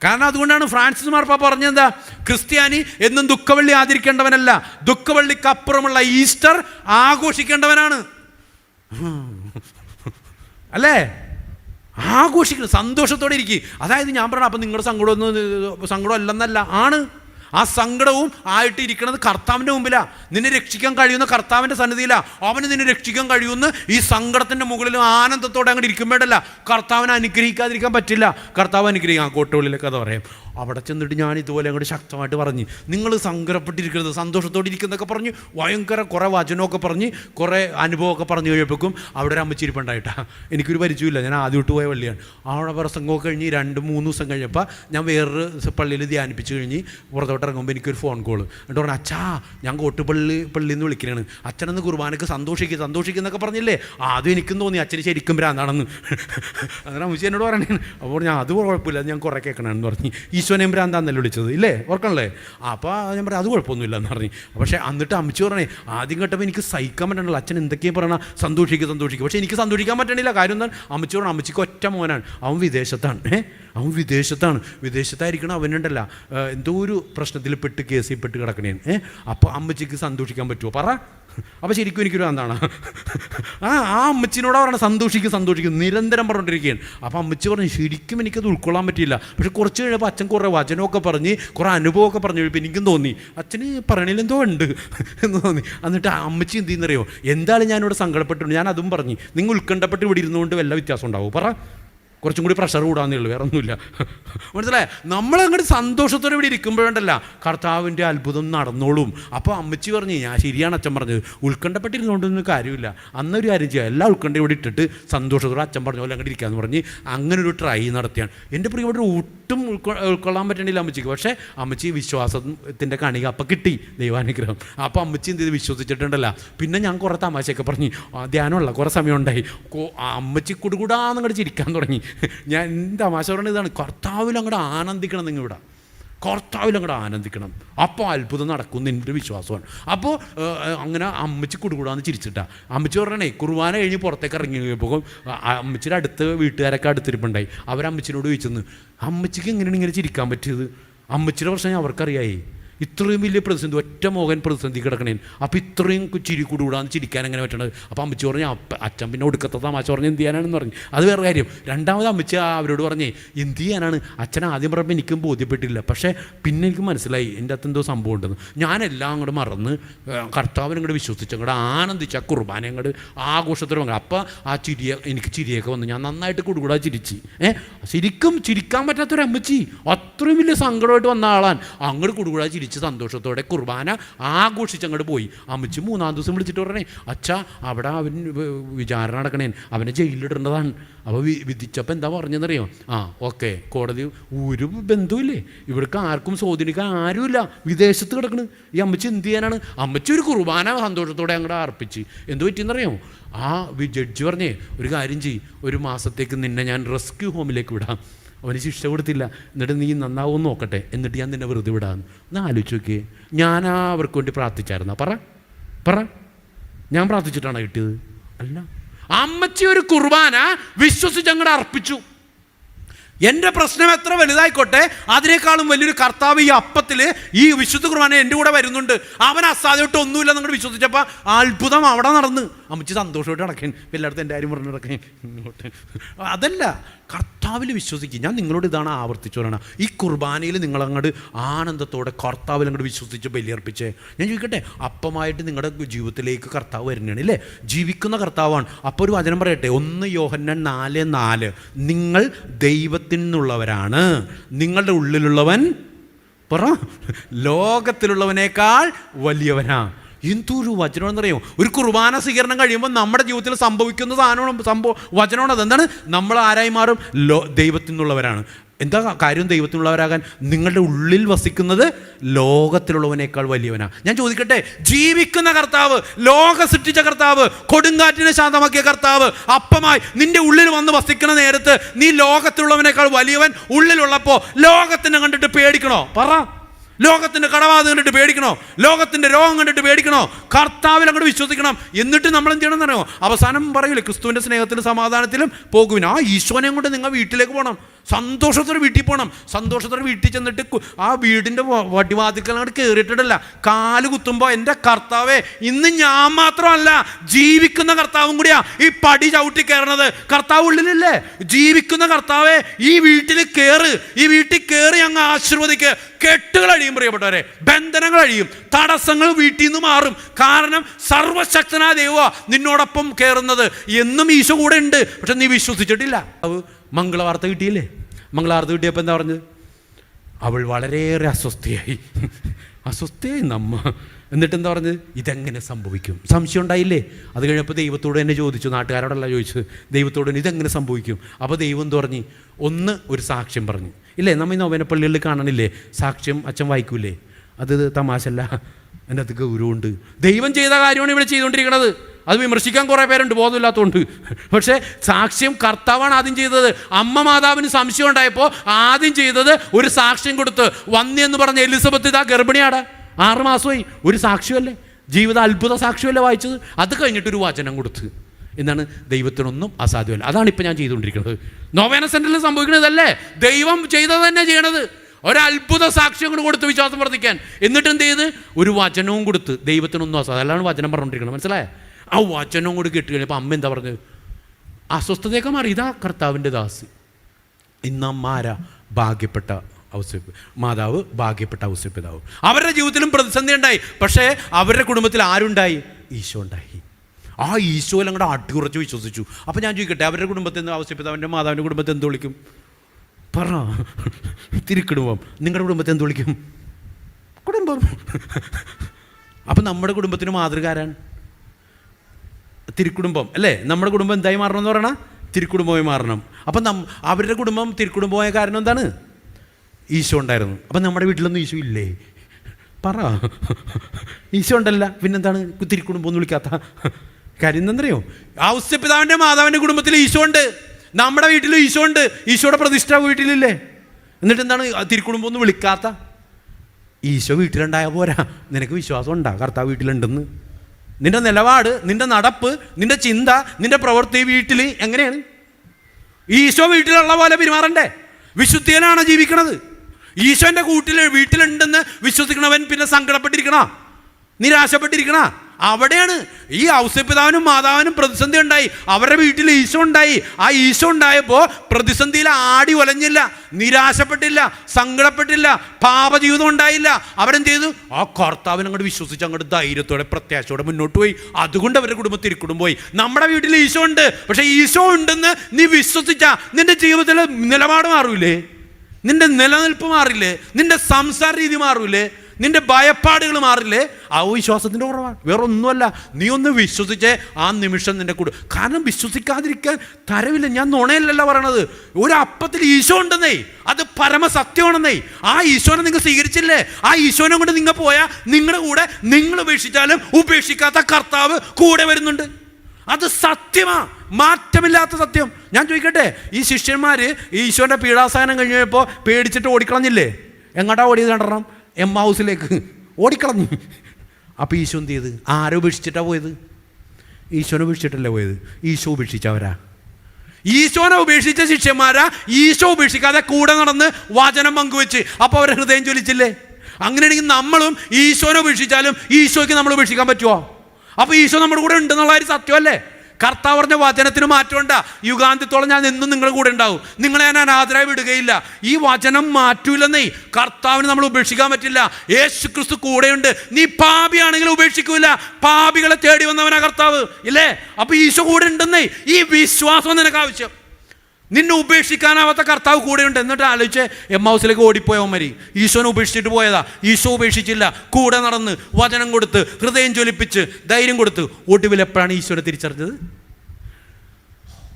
കാരണം അതുകൊണ്ടാണ് ഫ്രാൻസിസ് മാർപ്പ പറഞ്ഞെന്താ ക്രിസ്ത്യാനി എന്നും ദുഃഖവള്ളി ആചരിക്കേണ്ടവനല്ല ദുഃഖവള്ളിക്കപ്പുറമുള്ള ഈസ്റ്റർ ആഘോഷിക്കേണ്ടവനാണ്. അല്ലേ? ആഘോഷിക്കണം സന്തോഷത്തോടെ ഇരിക്കുക അതായത് ഞാൻ പറഞ്ഞു അപ്പം നിങ്ങളുടെ സങ്കടമൊന്നും സങ്കടം അല്ലെന്നല്ല ആണ്. ആ സങ്കടവും ആയിട്ട് ഇരിക്കുന്നത് കർത്താവിന്റെ മുമ്പിലാണ് നിന്നെ രക്ഷിക്കാൻ കഴിയുന്ന കർത്താവിന്റെ സന്നിധിയിലാണ് അവന് നിന്നെ രക്ഷിക്കാൻ കഴിയുന്ന ഈ സങ്കടത്തിന്റെ മുകളിൽ ആനന്ദത്തോടെ അങ്ങോട്ട് ഇരിക്കുമ്പോഴല്ല കർത്താവിനെ അനുഗ്രഹിക്കാതിരിക്കാൻ പറ്റില്ല. കർത്താവ് അനുഗ്രഹിക്കാം കോട്ടുകളിലൊക്കെ കഥ പറയാം. അവിടെ ചെന്നിട്ട് ഞാൻ ഇതുപോലെ അങ്ങോട്ട് ശക്തമായിട്ട് പറഞ്ഞു നിങ്ങൾ സങ്കടപ്പെട്ടിരിക്കുന്നത് സന്തോഷത്തോടെ ഇരിക്കുന്നതൊക്കെ പറഞ്ഞ് ഭയങ്കര കുറേ വചനമൊക്കെ പറഞ്ഞ് കുറേ അനുഭവമൊക്കെ പറഞ്ഞു കഴിയുമ്പോഴേക്കും അവിടെ ഒരു അമ്മച്ചിരിപ്പുണ്ടായിട്ടാണ് എനിക്കൊരു പരിചയമില്ല ഞാൻ ആദ്യമായിട്ട് പോയ പള്ളിയാണ്. അവിടെ പ്രസംഗമൊക്കെ കഴിഞ്ഞ് രണ്ട് മൂന്ന് ദിവസം കഴിഞ്ഞപ്പോൾ ഞാൻ വേറൊരു പള്ളിയിൽ ധ്യാനിപ്പിച്ച് കഴിഞ്ഞ് പുറത്തോട്ട് ഇറങ്ങുമ്പോൾ എനിക്കൊരു ഫോൺ കോൾ എന്നിട്ട് പറഞ്ഞു അച്ഛാ ഞാൻ കോട്ടുപള്ളി പള്ളിയിൽ നിന്ന് വിളിക്കുകയാണ് അച്ഛനെന്ന് കുർബാനക്ക് സന്തോഷിക്കുക സന്തോഷിക്കുക എന്നൊക്കെ പറഞ്ഞില്ലേ? ആദ്യം എനിക്കും തോന്നി അച്ഛന് ശരിക്കും ഭ്രാന്താണെന്ന്. അങ്ങനെ അമ്മച്ചി എന്നോട് പറയണേ അപ്പോൾ ഞാൻ അത് കുഴപ്പമില്ല ഞാൻ കുറേ കേൾക്കണമെന്ന് പറഞ്ഞു. ഈശോനെയും ഭ്രാന്താന്നല്ലേ വിളിച്ചത്? ഇല്ലേ ഓർക്കണല്ലേ അപ്പോൾ ഞാൻ പറഞ്ഞു അത് കുഴപ്പമൊന്നുമില്ല എന്ന് പറഞ്ഞു. പക്ഷേ എന്നിട്ട് അമ്മച്ചി പറഞ്ഞേ ആദ്യം കേട്ടപ്പോൾ എനിക്ക് സഹിക്കാൻ പറ്റണല്ലോ. അച്ഛൻ എന്തൊക്കെയും പറയണം? സന്തോഷിക്കുക സന്തോഷിക്കുക പക്ഷേ എനിക്ക് സന്തോഷിക്കാൻ പറ്റണില്ല. കാര്യം എന്താണ്? അമ്മച്ചി പറഞ്ഞു അമ്മച്ചിക്ക് ഒറ്റ മോനാണ്. അവൻ വിദേശത്താണ്. ഏ? അവൻ വിദേശത്താണ്. വിദേശത്തായിരിക്കണം അവനുണ്ടല്ല. ഏഹ്, എന്തോ ഒരു പ്രശ്നത്തിൽ പെട്ട് കേസിൽ പെട്ട് കിടക്കണേ ഏ അപ്പോൾ അമ്മച്ചിക്ക് സന്തോഷിക്കാൻ പറ്റുമോ പറ. അപ്പോൾ ശരിക്കും എനിക്കൊരു എന്താണ് ആ ആ അമ്മച്ചിനോട് പറയണം സന്തോഷിക്കും സന്തോഷിക്കും. നിരന്തരം പറഞ്ഞുകൊണ്ടിരിക്കുകയാണ് അപ്പോൾ അമ്മച്ചി പറഞ്ഞു ശരിക്കും എനിക്കത് ഉൾക്കൊള്ളാൻ പറ്റിയില്ല. പക്ഷെ കുറച്ച് കഴിഞ്ഞപ്പോൾ അച്ഛൻ കുറേ വചനമൊക്കെ പറഞ്ഞ് കുറേ അനുഭവമൊക്കെ പറഞ്ഞു. കഴിയുമ്പോൾ എനിക്കും തോന്നി അച്ഛന് പറയണതിൽ എന്തോ ഉണ്ട്? എന്ന് തോന്നി. എന്നിട്ട് അമ്മച്ചി എന്ത് ചെയ്യുന്നറിയോ? എന്തായാലും ഞാനിവിടെ സങ്കടപ്പെട്ടു ഞാൻ അതും പറഞ്ഞു. നിങ്ങൾ ഉത്കണ്ഠപ്പെട്ട് ഇവിടെ ഇരുന്നുകൊണ്ട് വല്ല വ്യത്യാസം ഉണ്ടാവും? പറ. കുറച്ചും കൂടി പ്രഷർ കൂടാന്നേ ഉള്ളൂ വേറെ ഒന്നുമില്ല മനസ്സിലായേ? നമ്മളങ്ങോട്ട് സന്തോഷത്തോടെ ഇവിടെ ഇരിക്കുമ്പോഴുണ്ടല്ല കർത്താവിന്റെ അത്ഭുതം നടന്നോളും. അപ്പോൾ അമ്മച്ചി പറഞ്ഞു ഞാൻ ശരിയാണ് അച്ഛൻ പറഞ്ഞത്. ഉത്കണ്ഠപ്പെട്ടിരുന്നുകൊണ്ടൊന്നും കാര്യമില്ല. അന്നൊരു കാര്യം ചെയ്യുക എല്ലാ ഉത്കണ്ഠ ഇവിടെ ഇട്ടിട്ട് സന്തോഷത്തോടെ അച്ഛൻ പറഞ്ഞ പോലെ അങ്ങോട്ട് ഇരിക്കാന്ന് പറഞ്ഞ് അങ്ങനെ ഒരു ട്രൈ നടത്തിയാണ്. എന്റെ പ്രിയ പ്രിയപ്പെട്ട ഒട്ടും ഉൾക്കൊ ഉൾക്കൊള്ളാൻ പറ്റണില്ല അമ്മച്ചിക്ക്. പക്ഷേ അമ്മച്ചി വിശ്വാസത്തിന്റെ കണിക അപ്പം കിട്ടി ദൈവാനുഗ്രഹം. അപ്പോൾ അമ്മച്ചി എന്ത് ചെയ്ത്? വിശ്വസിച്ചിട്ടുണ്ടല്ല. പിന്നെ ഞാൻ കുറേ തമാശയൊക്കെ പറഞ്ഞു ധ്യാനമുള്ള കുറേ സമയം ഉണ്ടായി അമ്മച്ചി കുടുകൂടാന്നങ്ങോട്ട് ചിരിക്കാൻ തുടങ്ങി. ഞാൻ എന്താ പറയുന്നത് ഇതാണ്. കർത്താവിൽ അങ്ങോട്ട് ആനന്ദിക്കണം നിങ്ങൾ ഇവിടെ കർത്താവിൽ അങ്ങോട്ട് ആനന്ദിക്കണം. അപ്പോൾ അത്ഭുതം നടക്കും എന്റെ വിശ്വാസമാണ്. അപ്പോൾ അങ്ങനെ അമ്മച്ചി കുടുകൂടാന്ന് ചിരിച്ചിട്ടാ. അമ്മച്ചി പറഞ്ഞേ കുർബാന കഴിഞ്ഞ് പുറത്തേക്ക് ഇറങ്ങി പോകും. അമ്മച്ചിയുടെ അടുത്ത് വീട്ടുകാരൊക്കെ അടുത്തിരിപ്പുണ്ടായി. അവരമ്മച്ചിനോട് ചോദിച്ചെന്ന് അമ്മച്ചിക്ക് എങ്ങനെയാണ് ഇങ്ങനെ ചിരിക്കാൻ പറ്റിയത്? അമ്മച്ചിയുടെ പ്രശ്നം അവർക്കറിയായി. ഇത്രയും വലിയ പ്രതിസന്ധി ഒറ്റ മോഹൻ പ്രതിസന്ധി കിടക്കണേൻ അപ്പോൾ ഇത്രയും ചിരി കൂടുകൂടാന്ന് ചിരിക്കാൻ അങ്ങനെ പറ്റണത്? അപ്പോൾ അമ്മച്ചി പറഞ്ഞു അപ്പ അച്ഛൻ പിന്നെ ഒടുക്കത്തെ തമാശ പറഞ്ഞ് എന്ത് ചെയ്യാനാണെന്ന് പറഞ്ഞു. അത് വേറെ കാര്യം. രണ്ടാമത് അമ്മച്ചി അവരോട് പറഞ്ഞേ എന്ത് ചെയ്യാനാണ്? അച്ഛൻ ആദ്യം പറഞ്ഞപ്പോൾ എനിക്കും ബോധ്യപ്പെട്ടില്ല. പക്ഷേ പിന്നെ എനിക്ക് മനസ്സിലായി എന്റെ അകത്ത് എന്തോ സംഭവം ഉണ്ടെന്ന്. ഞാനെല്ലാം അങ്ങോട്ട് മറന്ന് കർത്താവിനെ അങ്ങോട്ട് വിശ്വസിച്ച് അങ്ങോട്ട് ആനന്ദിച്ച് ആ കുർബാന അങ്ങോട്ട് ആഘോഷത്തോടെ വന്നു. അപ്പം ആ ചിരിയ എനിക്ക് ചിരിയൊക്കെ വന്നു. ഞാൻ നന്നായിട്ട് കൂടുകൂടാ ചിരിച്ച്. ഏ ശരിക്കും ചിരിക്കാൻ പറ്റാത്തൊരു അമ്മച്ചി അത്രയും വലിയ സങ്കടമായിട്ട് വന്ന ആളാൻ അങ്ങോട്ട് കൂടുകൂടാ ചിരിച്ച്. സന്തോഷത്തോടെ കുർബാന ആഘോഷിച്ച് അങ്ങോട്ട് പോയി. അമ്മച്ചി മൂന്നാം ദിവസം വിളിച്ചിട്ട് പറഞ്ഞേ അച്ഛാ അവിടെ അവൻ വിചാരണ നടക്കണേ അവനെ ജയിലിലിടേണ്ടതാണ് അപ്പോൾ വിധിച്ചപ്പോൾ എന്താ പറഞ്ഞതെന്നറിയോ? ആ ഓക്കെ കോടതി ഒരു ബന്ധുവില്ലേ ഇവിടേക്ക് ആർക്കും സ്വാധീനിക്കാൻ ആരുമില്ല. വിദേശത്ത് കിടക്കണ്. ഈ അമ്മച്ചി എന്ത് ചെയ്യാനാണ്? അമ്മച്ചി ഒരു കുർബാന സന്തോഷത്തോടെ അങ്ങോട്ട് അർപ്പിച്ച്. എന്ത് പറ്റിയെന്നറിയോ? ആ ജഡ്ജി പറഞ്ഞേ ഒരു കാര്യം ചെയ്യ്. ഒരു മാസത്തേക്ക് നിന്നെ ഞാൻ റെസ്ക്യൂ ഹോമിലേക്ക് വിടാം. അവന് ശിക്ഷ കൊടുത്തില്ല. എന്നിട്ട് നീ നന്നാവും നോക്കട്ടെ. എന്നിട്ട് ഞാൻ നിന്നെ വെറുതെ വിടാമെന്ന് ഒന്ന് ആലോചിച്ച് നോക്കിയേ. ഞാൻ അവർക്ക് വേണ്ടി പ്രാർത്ഥിച്ചായിരുന്ന? പറ. പറ. ഞാൻ പ്രാർത്ഥിച്ചിട്ടാണ് കിട്ടിയത്? അല്ല. അമ്മച്ചി ഒരു കുർബാന വിശ്വസിച്ച് അങ്ങോട്ട് അർപ്പിച്ചു. എന്റെ പ്രശ്നം എത്ര വലുതായിക്കോട്ടെ അതിനേക്കാളും വലിയൊരു കർത്താവ് ഈ അപ്പത്തിൽ ഈ വിശുദ്ധ കുർബാന എന്റെ കൂടെ വരുന്നുണ്ട്. അവൻ അസാധ്യമായിട്ട് ഒന്നുമില്ല നിങ്ങൾ വിശ്വസിച്ചപ്പോൾ അത്ഭുതം അവിടെ നടന്ന്. അമ്മച്ചി സന്തോഷമായിട്ട് നടക്കാൻ എല്ലായിടത്തും എന്റെ ആരും പറഞ്ഞു നടക്കേൻ ഇങ്ങോട്ട്. അതല്ല കർത്താവിൽ വിശ്വസിക്കും. ഞാൻ നിങ്ങളോട് ഇതാണ് ആവർത്തിച്ചു പറയണം ഈ കുർബാനയിൽ നിങ്ങളങ്ങോട്ട് ആനന്ദത്തോടെ കർത്താവിൽ അങ്ങോട്ട് വിശ്വസിച്ച് ബലിയർപ്പിച്ച്. ഞാൻ ചോദിക്കട്ടെ അപ്പമായിട്ട് നിങ്ങളുടെ ജീവിതത്തിലേക്ക് കർത്താവ് വരുന്നതാണ് ഇല്ലേ? ജീവിക്കുന്ന കർത്താവാണ്. അപ്പോൾ ഒരു വചനം പറയട്ടെ. ഒന്ന് യോഹന്നൻ നാല് നാല്. നിങ്ങൾ ദൈവത്തിൽ നിന്നുള്ളവരാണ്. നിങ്ങളുടെ ഉള്ളിലുള്ളവൻ പറ. ലോകത്തിലുള്ളവനേക്കാൾ വലിയവനാ. എന്തൊരു വചനം എന്നറിയോ ഒരു കുർബാന സ്വീകരണം കഴിയുമ്പോൾ നമ്മുടെ ജീവിതത്തിൽ സംഭവിക്കുന്ന സാധനമാണ് സംഭവം വചനമാണ് അതെന്താണ് നമ്മൾ ആരായി മാറും? ലോ ദൈവത്തിൽ നിന്നുള്ളവരാണ് എന്താ കാര്യം ദൈവത്തിനുള്ളവരാകാൻ? നിങ്ങളുടെ ഉള്ളിൽ വസിക്കുന്നത് ലോകത്തിലുള്ളവനേക്കാൾ വലിയവനാണ് ഞാൻ ചോദിക്കട്ടെ ജീവിക്കുന്ന കർത്താവ് ലോക സൃഷ്ടിച്ച കർത്താവ് കൊടുങ്കാറ്റിനെ ശാന്തമാക്കിയ കർത്താവ് അപ്പമായി നിന്റെ ഉള്ളിൽ വന്ന് വസിക്കുന്ന നേരത്ത് നീ ലോകത്തിലുള്ളവനേക്കാൾ വലിയവൻ ഉള്ളിലുള്ളപ്പോൾ ലോകത്തിനെ കണ്ടിട്ട് പേടിക്കണോ? പറ. ലോകത്തിന്റെ കടബാധ കണ്ടിട്ട് പേടിക്കണോ? ലോകത്തിന്റെ രോഗം കണ്ടിട്ട് പേടിക്കണോ? കർത്താവിൽ അങ്ങോട്ട് വിശ്വസിക്കണം. എന്നിട്ട് നമ്മൾ എന്ത് ചെയ്യണം എന്നറിയോ അവസാനം പറയൂലേ ക്രിസ്തുവിന്റെ സ്നേഹത്തിലും സമാധാനത്തിലും പോകുവിന് ആ ഈശോനെയും കൊണ്ട് നിങ്ങൾ വീട്ടിലേക്ക് പോകണം. സന്തോഷത്തോടെ വീട്ടിൽ പോകണം. സന്തോഷത്തോടെ വീട്ടിൽ ചെന്നിട്ട് ആ വീടിന്റെ വടിവാതിക്കൽ അങ്ങോട്ട് കയറിയിട്ടിടല്ല കാൽ കുത്തുമ്പോൾ എന്റെ കർത്താവേ ഇന്ന് ഞാൻ മാത്രമല്ല ജീവിക്കുന്ന കർത്താവും കൂടിയാ ഈ പടി ചവിട്ടി കയറണത്. കർത്താവ് ഉള്ളിലല്ലേ? ജീവിക്കുന്ന കർത്താവേ ഈ വീട്ടിൽ കയറ് ഈ വീട്ടിൽ കയറി അങ്ങ് ആശീർവദിക്ക്. കെട്ടുകൾ അഴിയും പ്രിയപ്പെട്ടവരെ. ബന്ധനങ്ങൾ അഴിയും. തടസ്സങ്ങൾ വീട്ടിൽ നിന്ന് മാറും. കാരണം സർവശക്തനായ ദൈവ നിന്നോടൊപ്പം കയറുന്നത് എന്നും ഈശോ കൂടെ ഉണ്ട്. പക്ഷെ നീ വിശ്വസിച്ചിട്ടില്ല. അവ മംഗളവാർത്ത കിട്ടിയില്ലേ? മംഗളവാർത്ത കിട്ടിയപ്പോൾ എന്താ പറഞ്ഞത്? അവൾ വളരെയേറെ അസ്വസ്ഥയായി. അസ്വസ്ഥയായി നമ്മ. എന്നിട്ട് എന്താ പറഞ്ഞത്? ഇതെങ്ങനെ സംഭവിക്കും? സംശയം ഉണ്ടായില്ലേ? അത് കഴിഞ്ഞപ്പോൾ ദൈവത്തോട് തന്നെ ചോദിച്ചു. നാട്ടുകാരോടല്ല ചോദിച്ചത്. ദൈവത്തോട് തന്നെ ഇതെങ്ങനെ സംഭവിക്കും? അപ്പോൾ ദൈവം എന്ന് പറഞ്ഞു? ഒന്ന് ഒരു സാക്ഷ്യം പറഞ്ഞു. ഇല്ലേ? നമ്മൾ ഈ നൊവേനപ്പള്ളികളിൽ കാണണില്ലേ സാക്ഷ്യം അച്ഛൻ വായിക്കൂലേ? അത് തമാശല്ല എന്റെ അത് ഗൗരവമുണ്ട്. ദൈവം ചെയ്ത കാര്യമാണ് ഇവിടെ ചെയ്തുകൊണ്ടിരിക്കുന്നത് അത് വിമർശിക്കാൻ കുറേ പേരുണ്ട്. ബോധമില്ലാത്തതുകൊണ്ട്. പക്ഷേ സാക്ഷ്യം കർത്താവാണ് ആദ്യം ചെയ്തത്. അമ്മ മാതാവിന് സംശയം ഉണ്ടായപ്പോൾ ആദ്യം ചെയ്തത് ഒരു സാക്ഷ്യം കൊടുത്ത് വന്നി എന്ന് പറഞ്ഞ എലിസബത്ത് ഇതാ ഗർഭിണിയാടാ. ആറ് മാസമായി. ഒരു സാക്ഷ്യമല്ലേ? ജീവിത അത്ഭുത സാക്ഷ്യമല്ലേ വായിച്ചത്? അത് കഴിഞ്ഞിട്ടൊരു വചനം കൊടുത്ത്. എന്നാണ് ദൈവത്തിനൊന്നും അസാധ്യമല്ല. അതാണ് ഇപ്പം ഞാൻ ചെയ്തുകൊണ്ടിരിക്കുന്നത്. നോവേന സെന്ററിൽ സംഭവിക്കുന്നതല്ലേ ദൈവം ചെയ്തത് തന്നെ ചെയ്യണത്. ഒരത്ഭുത സാക്ഷ്യം കൂടെ കൊടുത്ത് വിശ്വാസം വർദ്ധിക്കാൻ. എന്നിട്ട് എന്ത് ചെയ്ത്? ഒരു വചനവും കൊടുത്ത്. ദൈവത്തിനൊന്നും അസാധ്യം അല്ലാണ്ട് വചനം പറഞ്ഞുകൊണ്ടിരിക്കണം മനസ്സിലായ? ആ വചനവും കൂടി കിട്ടി കഴിഞ്ഞപ്പോൾ അമ്മ എന്താ പറഞ്ഞത്? അസ്വസ്ഥതയൊക്കെ മാറി. ഇതാ കർത്താവിന്റെ ദാസ്. ഇന്നമ്മാരാ ഭാഗ്യപ്പെട്ട ഔസേപ്പ് മാതാവ് ഭാഗ്യപ്പെട്ട ഔസേപ്പിതാവ് അവരുടെ ജീവിതത്തിലും പ്രതിസന്ധി ഉണ്ടായി. പക്ഷേ അവരുടെ കുടുംബത്തിൽ ആരുണ്ടായി? ഈശോ ഉണ്ടായി. ആ ഈശോയിൽ അങ്ങോട്ട് അടിയുറച്ച് വിശ്വസിച്ചു. അപ്പോൾ ഞാൻ ചോദിക്കട്ടെ അവരുടെ കുടുംബത്തിൽ നിന്ന് ആവശ്യപ്പെട്ട? അവന്റെ മാതാവിന്റെ കുടുംബത്തെ എന്ത് വിളിക്കും? പറ തിരിക്കിടുമ്പം നിങ്ങളുടെ കുടുംബത്തെ എന്ത് വിളിക്കും? കുടുംബം. അപ്പം നമ്മുടെ കുടുംബത്തിന് മാതൃകാരാണ് തിരുക്കുടുംബം. അല്ലേ? നമ്മുടെ കുടുംബം എന്തായി മാറണം എന്ന് പറയണ? തിരുക്കുടുംബമായി മാറണം. അപ്പം നം അവരുടെ കുടുംബം തിരുക്കുടുംബമായ കാരണം എന്താണ്? ഈശോ ഉണ്ടായിരുന്നു. അപ്പം നമ്മുടെ വീട്ടിലൊന്നും ഈശോ ഇല്ലേ? പറ. ഈശോ ഉണ്ടല്ല. പിന്നെന്താണ്? തിരുക്കുടുംബം എന്ന് വിളിക്കാത്ത. കാര്യം എന്തെന്നറിയോ ഔസ്യപിതാവിന്റെ മാതാവിന്റെ കുടുംബത്തിൽ ഈശോ ഉണ്ട്. നമ്മുടെ വീട്ടിലും ഈശോ ഉണ്ട്. ഈശോയുടെ പ്രതിഷ്ഠ വീട്ടിലില്ലേ? എന്നിട്ട് എന്താണ്? തിരുക്കുടുംബം ഒന്നും വിളിക്കാത്ത. ഈശോ വീട്ടിലുണ്ടായ പോരാ. നിനക്ക് വിശ്വാസം ഉണ്ടാ. കർത്താവ് വീട്ടിലുണ്ടെന്ന്. നിന്റെ നിലപാട് നിന്റെ നടപ്പ് നിന്റെ ചിന്ത നിന്റെ പ്രവൃത്തി വീട്ടിൽ എങ്ങനെയാണ്? ഈശോ വീട്ടിലുള്ള പോലെ പെരുമാറണ്ടേ? വിശുദ്ധിയിലാണ് ജീവിക്കണത്. ഈശോന്റെ കൂട്ടിൽ വീട്ടിലുണ്ടെന്ന് വിശ്വസിക്കണവൻ പിന്നെ സങ്കടപ്പെട്ടിരിക്കണ? നിരാശപ്പെട്ടിരിക്കണ? അവിടെയാണ് ഈ ഔസപിതാവിനും മാതാവിനും പ്രതിസന്ധി ഉണ്ടായി. അവരുടെ വീട്ടിൽ ഈശോ ഉണ്ടായി. ആ ഈശോ ഉണ്ടായപ്പോൾ പ്രതിസന്ധിയിൽ ആടി ഒലഞ്ഞില്ല നിരാശപ്പെട്ടില്ല സങ്കടപ്പെട്ടില്ല പാപജീവിതം ഉണ്ടായില്ല. അവരെന്ത് ചെയ്തു? ആ കർത്താവിനെ അങ്ങോട്ട് വിശ്വസിച്ച് അങ്ങോട്ട് ധൈര്യത്തോടെ പ്രത്യാശയോടെ മുന്നോട്ട് പോയി. അതുകൊണ്ട് അവരുടെ കുടുംബത്തിൽ പോയി. നമ്മുടെ വീട്ടിൽ ഈശോ ഉണ്ട്. പക്ഷേ ഈശോ ഉണ്ടെന്ന് നീ വിശ്വസിച്ച നിന്റെ ജീവിതത്തിൽ നിലപാട് മാറൂലേ? നിന്റെ നിലനിൽപ്പ് മാറില്ലേ? നിന്റെ സംസാര രീതി മാറൂലേ? നിന്റെ ഭയപ്പാടുകൾ മാറില്ലേ? ആ വിശ്വാസത്തിന്റെ കുറവാണ്. വേറെ ഒന്നുമല്ല നീ ഒന്ന് വിശ്വസിച്ചേ ആ നിമിഷം നിന്റെ കൂടെ. കാരണം വിശ്വസിക്കാതിരിക്കാൻ തരവില്ല. ഞാൻ നുണയല്ലല്ല പറയണത്. ഒരു അപ്പത്തിൽ ഈശോ ഉണ്ടെന്നേ. അത് പരമസത്യമാണെന്നേ. ആ ഈശോനെ നിങ്ങൾ സ്വീകരിച്ചില്ലേ? ആ ഈശോനെ കൊണ്ട് നിങ്ങൾ പോയാൽ നിങ്ങളുടെ കൂടെ നിങ്ങൾ ഉപേക്ഷിച്ചാലും ഉപേക്ഷിക്കാത്ത കർത്താവ് കൂടെ വരുന്നുണ്ട്. അത് സത്യമാ. മാറ്റമില്ലാത്ത സത്യം. ഞാൻ ചോദിക്കട്ടെ ഈ ശിഷ്യന്മാർ ഈശോന്റെ പീഡാസഹനം കഴിഞ്ഞപ്പോൾ പേടിച്ചിട്ട് ഓടിക്കളഞ്ഞില്ലേ? എങ്ങോട്ടാ ഓടിയത് കണ്ടണം എം ഹൗസിലേക്ക് ഓടിക്കളഞ്ഞു. അപ്പോൾ ഈശോ എന്ത് ചെയ്ത്? ആരോ ഉപേക്ഷിച്ചിട്ടാണ് പോയത്? ഈശോനെ ഉപേക്ഷിച്ചിട്ടല്ലേ പോയത്? ഈശോ ഉപേക്ഷിച്ചവരാ. ഈശോനെ ഉപേക്ഷിച്ച ശിഷ്യന്മാരാ. ഈശോ ഉപേക്ഷിക്കാതെ കൂടെ നടന്ന് വചനം പങ്കുവെച്ച്. അപ്പോൾ അവരെ ഹൃദയം ചൊലിച്ചില്ലേ അങ്ങനെയാണെങ്കിൽ നമ്മളും ഈശോനെ ഉപേക്ഷിച്ചാലും ഈശോയ്ക്ക് നമ്മൾ ഉപേക്ഷിക്കാൻ പറ്റുമോ അപ്പോൾ ഈശോ നമ്മുടെ കൂടെ ഉണ്ടെന്നുള്ള ഒരു സത്യമല്ലേ? കർത്താവ് പറഞ്ഞ വചനത്തിന് മാറ്റമുണ്ട. യുഗാന്ത്യത്തോളം ഞാൻ എന്നും നിങ്ങളുടെ കൂടെ ഉണ്ടാവും. നിങ്ങളെ ഞാൻ അനാഥരായി വിടുകയില്ല. ഈ വചനം മാറ്റൂലെന്നേ കർത്താവിന് നമ്മൾ ഉപേക്ഷിക്കാൻ പറ്റില്ല. യേശു ക്രിസ്തു കൂടെയുണ്ട്. നീ പാപിയാണെങ്കിൽ ഉപേക്ഷിക്കൂല. പാപികളെ തേടി വന്നവനാ കർത്താവ്. ഇല്ലേ? അപ്പൊ ഈശോ കൂടെ ഉണ്ടെന്നേ ഈ വിശ്വാസം നിനക്ക് ആവശ്യം. നിന്നെ ഉപേക്ഷിക്കാനാവാത്ത കർത്താവ് കൂടെയുണ്ട്. എന്നിട്ട് ആലോചിച്ച് എം ഹൗസിലേക്ക് ഓടിപ്പോയവന്മാരി ഈശോനെ ഉപേക്ഷിച്ചിട്ട് പോയതാ. ഈശോ ഉപേക്ഷിച്ചില്ല. കൂടെ നടന്ന് വചനം കൊടുത്ത് ഹൃദയം ജ്വലിപ്പിച്ച് ധൈര്യം കൊടുത്ത് ഒടുവിൽ എപ്പോഴാണ് ഈശോനെ തിരിച്ചറിഞ്ഞത്?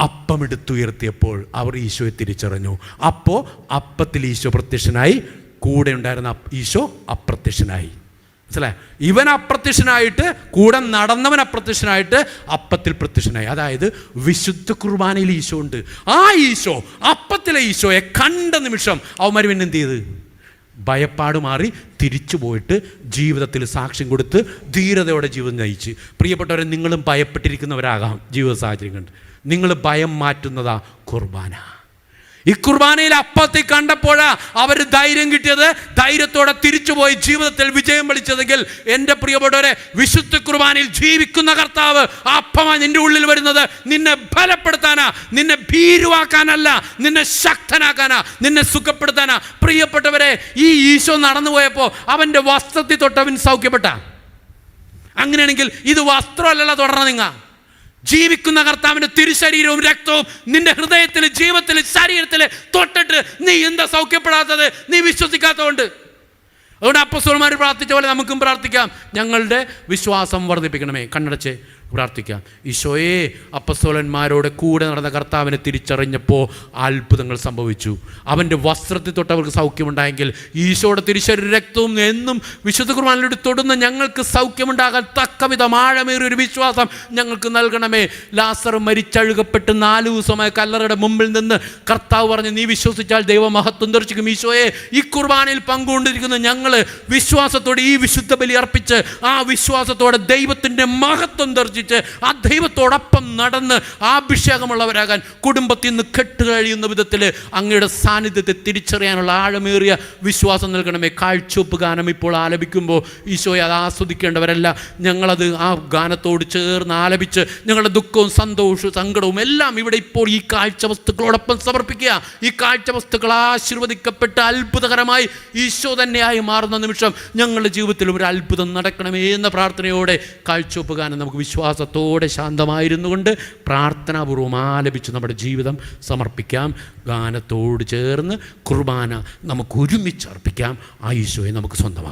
അപ്പം എടുത്തുയർത്തിയപ്പോൾ അവർ ഈശോയെ തിരിച്ചറിഞ്ഞു. അപ്പോൾ അപ്പത്തിൽ ഈശോ പ്രത്യക്ഷനായി. കൂടെ ഉണ്ടായിരുന്ന ഈശോ അപ്രത്യക്ഷനായി. മനസ്സിലായി? ഇവൻ അപ്രത്യക്ഷനായിട്ട് കൂടെ നടന്നവൻ അപ്രത്യക്ഷനായിട്ട് അപ്പത്തിൽ പ്രത്യക്ഷനായി. അതായത് വിശുദ്ധ കുർബാനയിൽ ഈശോ ഉണ്ട്. ആ ഈശോ അപ്പത്തിലെ ഈശോയെ കണ്ട നിമിഷം അവന്മാർ പിന്നെ എന്ത് ചെയ്ത്? ഭയപ്പാട് മാറി തിരിച്ചു പോയിട്ട് ജീവിതത്തിൽ സാക്ഷ്യം കൊടുത്ത് ധീരതയോടെ ജീവിതം നയിച്ച്. പ്രിയപ്പെട്ടവരെ നിങ്ങളും ഭയപ്പെട്ടിരിക്കുന്നവരാകാം ജീവിത സാഹചര്യം കണ്ട് നിങ്ങൾ ഭയം മാറ്റുന്നതാ കുർബാന. ഈ കുർബാനയിൽ അപ്പത്തെ കണ്ടപ്പോഴാ അവർ ധൈര്യം കിട്ടിയത്. ധൈര്യത്തോടെ തിരിച്ചുപോയി ജീവിതത്തിൽ വിജയം വിളിച്ചതെങ്കിൽ എന്റെ പ്രിയപ്പെട്ടവരെ വിശുദ്ധ കുർബാനയിൽ ജീവിക്കുന്ന കർത്താവ് അപ്പമാണ് നിന്റെ ഉള്ളിൽ വരുന്നത് നിന്നെ ബലപ്പെടുത്താനാ നിന്നെ ഭീരുവാക്കാനല്ല നിന്നെ ശക്തനാക്കാനാ നിന്നെ സുഖപ്പെടുത്താനാ. പ്രിയപ്പെട്ടവരെ ഈ ഈശോ നടന്നുപോയപ്പോൾ അവന്റെ വസ്ത്രത്തിൽ തൊട്ടവൻ സൗഖ്യപ്പെട്ട. അങ്ങനെയാണെങ്കിൽ ഇത് വസ്ത്രമല്ലല്ലോ തുടരണം നിങ്ങൾ ജീവിക്കുന്ന കർത്താവിന്റെ തിരുശരീരവും രക്തവും നിന്റെ ഹൃദയത്തിൽ ജീവത്തിൽ ശരീരത്തിൽ തൊട്ടിട്ട് നീ എന്താ സൗഖ്യപ്പെടാത്തത്? നീ വിശ്വസിക്കാത്തതുകൊണ്ട്. അതുകൊണ്ട് അപ്പസ്വലന്മാർ പ്രാർത്ഥിച്ച പോലെ നമുക്കും പ്രാർത്ഥിക്കാം. ഞങ്ങളുടെ വിശ്വാസം വർദ്ധിപ്പിക്കണമേ. കണ്ണടച്ച്. പ്രാർത്ഥിക്കാം ഈശോയെ അപ്പസ്തോലന്മാരോട് കൂടെ നടന്ന കർത്താവിനെ തിരിച്ചറിഞ്ഞപ്പോൾ അത്ഭുതങ്ങൾ സംഭവിച്ചു. അവന്റെ വസ്ത്രത്തിൽ തൊട്ടവർക്ക് സൗഖ്യമുണ്ടായെങ്കിൽ ഈശോയുടെ തിരിച്ചൊരു രക്തവും എന്നും വിശുദ്ധ കുർബാനയിലൂടെ തൊടുന്ന ഞങ്ങൾക്ക് സൗഖ്യമുണ്ടാകാൻ തക്കവിധം ആഴമേറിയ ഒരു വിശ്വാസം ഞങ്ങൾക്ക് നൽകണമേ. ലാസർ മരിച്ചഴുകപ്പെട്ട് നാല് ദിവസമായ കല്ലറയുടെ മുമ്പിൽ നിന്ന് കർത്താവ് പറഞ്ഞ് നീ വിശ്വസിച്ചാൽ ദൈവമഹത്വം ദർശിക്കും. ഈശോയെ ഈ കുർബാനയിൽ പങ്കുകൊണ്ടിരിക്കുന്ന ഞങ്ങൾ വിശ്വാസത്തോടെ ഈ വിശുദ്ധ ബലി അർപ്പിച്ച് ആ വിശ്വാസത്തോടെ ദൈവത്തിന്റെ മഹത്വം ദർശിച്ച് ആ ദൈവത്തോടൊപ്പം നടന്ന് ആഭിഷേകമുള്ളവരാകാൻ കുടുംബത്തിൽ നിന്ന് കെട്ട് കഴിയുന്ന വിധത്തിൽ അങ്ങയുടെ സാന്നിധ്യത്തെ തിരിച്ചറിയാനുള്ള ആഴമേറിയ വിശ്വാസം നൽകണമേ. കാഴ്ചവെപ്പ് ഗാനം ഇപ്പോൾ ആലപിക്കുമ്പോൾ ഈശോയെ അത് ആസ്വദിക്കേണ്ടവരല്ല. ഞങ്ങളത് ആ ഗാനത്തോട് ചേർന്ന് ആലപിച്ച് ഞങ്ങളുടെ ദുഃഖവും സന്തോഷവും സങ്കടവും എല്ലാം ഇവിടെ ഇപ്പോൾ ഈ കാഴ്ച വസ്തുക്കളോടൊപ്പം സമർപ്പിക്കുക. ഈ കാഴ്ച വസ്തുക്കൾ ആശീർവദിക്കപ്പെട്ട് അത്ഭുതകരമായി ഈശോ തന്നെയായി മാറുന്ന നിമിഷം ഞങ്ങളുടെ ജീവിതത്തിൽ ഒരു അത്ഭുതം നടക്കണമേ എന്ന പ്രാർത്ഥനയോടെ കാഴ്ചവെപ്പ് ഗാനം നമുക്ക് വിശ്വാസം വിശ്വാസത്തോടെ ശാന്തമായിരുന്നു കൊണ്ട് പ്രാർത്ഥനാപൂർവം ആലപിച്ച് നമ്മുടെ ജീവിതം സമർപ്പിക്കാം. ഗാനത്തോട് ചേർന്ന് കുർബാന നമുക്ക് ഒരുമിച്ച് അർപ്പിക്കാം ആ ഈശോയെ നമുക്ക് സ്വന്തമാക്കാം.